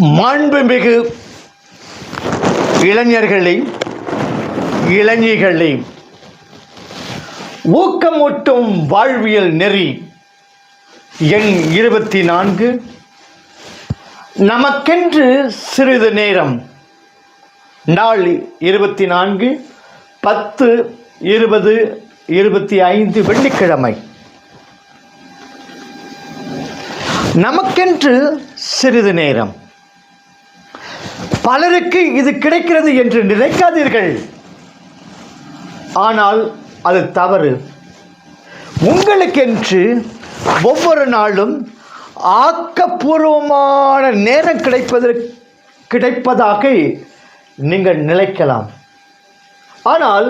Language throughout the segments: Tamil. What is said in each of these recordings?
மாண்புமிகு இளைஞர்களை இளைஞர்களை ஊக்கமூட்டும் வாழ்வியல் நெறி எண் இருபத்தி நான்கு. நமக்கென்று சிறிது நேரம் நாள் இருபத்தி நான்கு பத்து இருபது இருபத்தி ஐந்து வெள்ளிக்கிழமை. நமக்கென்று சிறிது நேரம் பலருக்கு இது கிடைக்கிறது என்று நினைக்காதீர்கள். ஆனால் அது தவறு. உங்களுக்கென்று ஒவ்வொரு நாளும் ஆக்கப்பூர்வமான நேரம் கிடைப்பதற்கு கிடைப்பதாக நீங்கள் நினைக்கலாம். ஆனால்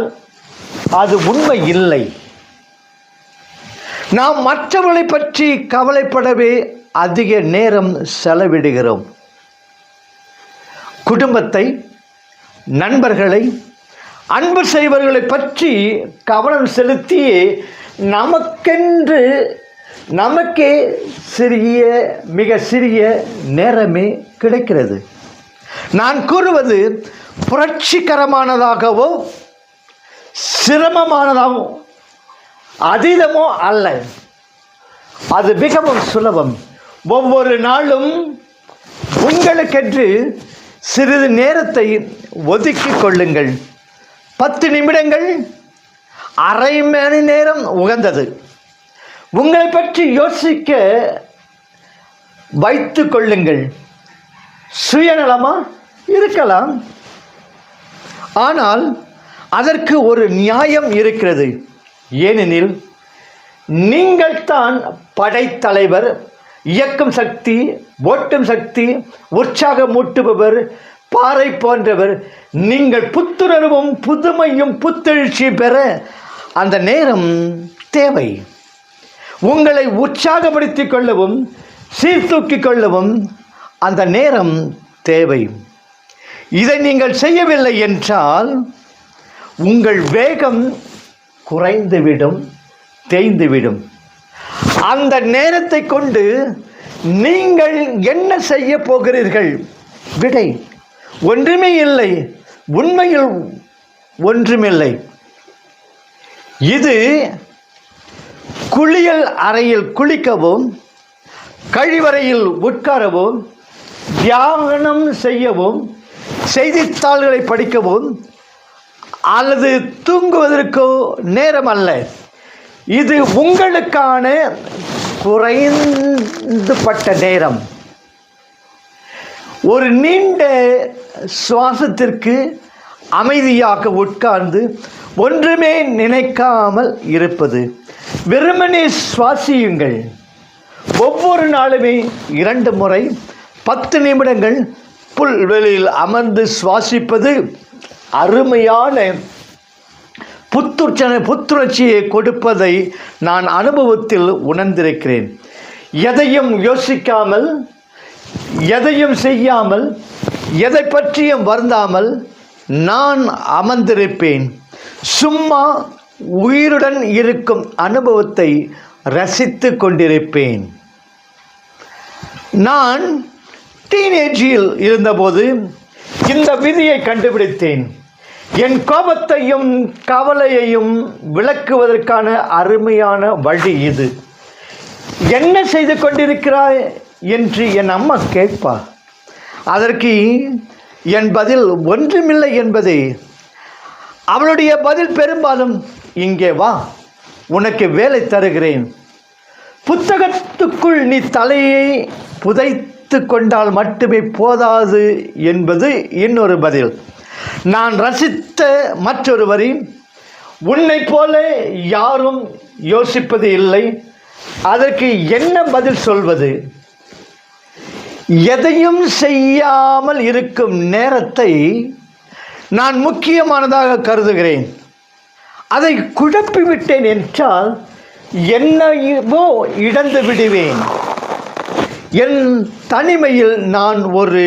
அது உண்மை இல்லை. நாம் மற்றவர்களை பற்றி கவலைப்படவே அதிக நேரம் செலவிடுகிறோம். குடும்பத்தை நண்பர்களை அன்பு செய்வர்களை பற்றி கவனம் செலுத்தி நமக்கென்று நமக்கே சிறிய மிக சிறிய நேரமே கிடைக்கிறது. நான் கூறுவது புரட்சிகரமானதாகவோ சிரமமானதாகவோ அதீதமோ அல்ல. அது மிகவும் சுலபம். ஒவ்வொரு நாளும் உங்களுக்கென்று சிறிது நேரத்தை ஒதுக்கிக் கொள்ளுங்கள். பத்து நிமிடங்கள் அரை மணி நேரம் உகந்தது. உங்களை பற்றி யோசிக்க வைத்து கொள்ளுங்கள். சுயநலமா இருக்கலாம். ஆனால் அதற்கு ஒரு நியாயம் இருக்கிறது. ஏனெனில் நீங்கள் தான் படைத்தலைவர் இயக்கும் சக்தி ஓட்டும் சக்தி உற்சாகமூட்டுபவர் பாறை போன்றவர். நீங்கள் புத்துணர்வும் புதுமையும் புத்தெழுச்சி பெற அந்த நேரம் தேவை. உங்களை உற்சாகப்படுத்திக் கொள்ளவும் சீர்தூக்கிக் கொள்ளவும் அந்த நேரம் தேவை. இதை நீங்கள் செய்யவில்லை என்றால் உங்கள் வேகம் குறைந்துவிடும் தேய்ந்துவிடும். அந்த நேரத்தை கொண்டு நீங்கள் என்ன செய்ய போகிறீர்கள்? விடை. ஒன்றுமே இல்லை. உண்மையில் ஒன்றுமில்லை. இது குளியல் அறையில் குளிக்கவும் கழிவறையில் உட்காரவும் தியானம் செய்யவும் செய்தித்தாள்களை படிக்கவும் அல்லது தூங்குவதற்கோ நேரம் அல்ல இது உங்களுக்கான குறைந்துபட்ட நேரம். ஒரு நீண்ட சுவாசத்திற்கு அமைதியாக உட்கார்ந்து ஒன்றுமே நினைக்காமல் இருப்பது. வெறுமனே சுவாசியுங்கள். ஒவ்வொரு நாளுமே இரண்டு முறை பத்து நிமிடங்கள் புல்வெளியில் அமர்ந்து சுவாசிப்பது அருமையான புத்துச்சன புத்துணர்ச்சியை கொடுப்பதை நான் அனுபவத்தில் உணர்ந்திருக்கிறேன். எதையும் யோசிக்காமல் எதையும் செய்யாமல் எதை பற்றியும் வருந்தாமல் நான் அமர்ந்திருப்பேன். சும்மா உயிருடன் இருக்கும் அனுபவத்தை ரசித்து கொண்டிருப்பேன். நான் டீனேஜில் இருந்தபோது இந்த விதியை கண்டுபிடித்தேன். என் கோபத்தையும் கவலையையும் விளக்குவதற்கான அருமையான வழி இது. என்ன செய்து கொண்டிருக்கிறாய் என்று என் அம்மா கேட்பா. அதற்கு என் பதில் ஒன்றுமில்லை என்பது. அவளுடைய பதில் பெரும்பாலும் இங்கே வா உனக்கு வேலை தருகிறேன். புத்தகத்துக்குள் நீ தலையை புதைத்து கொண்டால் மட்டுமே போதாது என்பது இன்னொரு பதில். நான் ரசித்த மற்றொரு வரி உன்னை போல யாரும் யோசிப்பது இல்லை. அதற்கு என்ன பதில் சொல்வது? எதையும் செய்யாமல் இருக்கும் நேரத்தை நான் முக்கியமானதாக கருதுகிறேன். அதை குழப்பிவிட்டேன் என்றால் என்னையோ இழந்து விடுவேன். என் தனிமையில் நான் ஒரு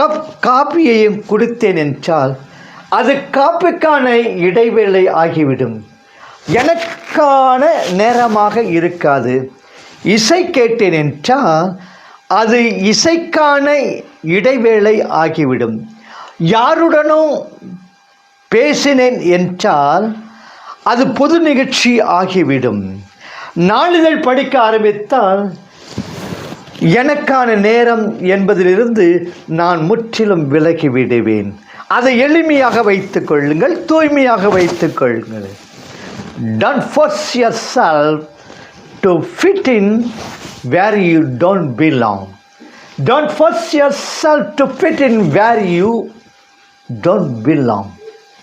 கப் காப்பியையும் கொடுத்தேன் என்றால் அது காப்பிக்கான இடைவேளை ஆகிவிடும். எனக்கான நேரமாக இருக்காது. இசை கேட்டேன் என்றால் அது இசைக்கான இடைவேளை ஆகிவிடும். யாருடனும் பேசினேன் என்றால் அது பொது நிகழ்ச்சி ஆகிவிடும். நாளிதழ் படிக்க ஆரம்பித்தால் எனக்கான நேரம் என்பதிலிருந்து நான் முற்றிலும் விலகி விடுவேன் அதை எளிமையாக வைத்து கொள்ளுங்கள் தூய்மையாக வைத்து கொள்ளுங்கள் don't force yourself to fit in where you don't belong don't force yourself to fit in where you don't belong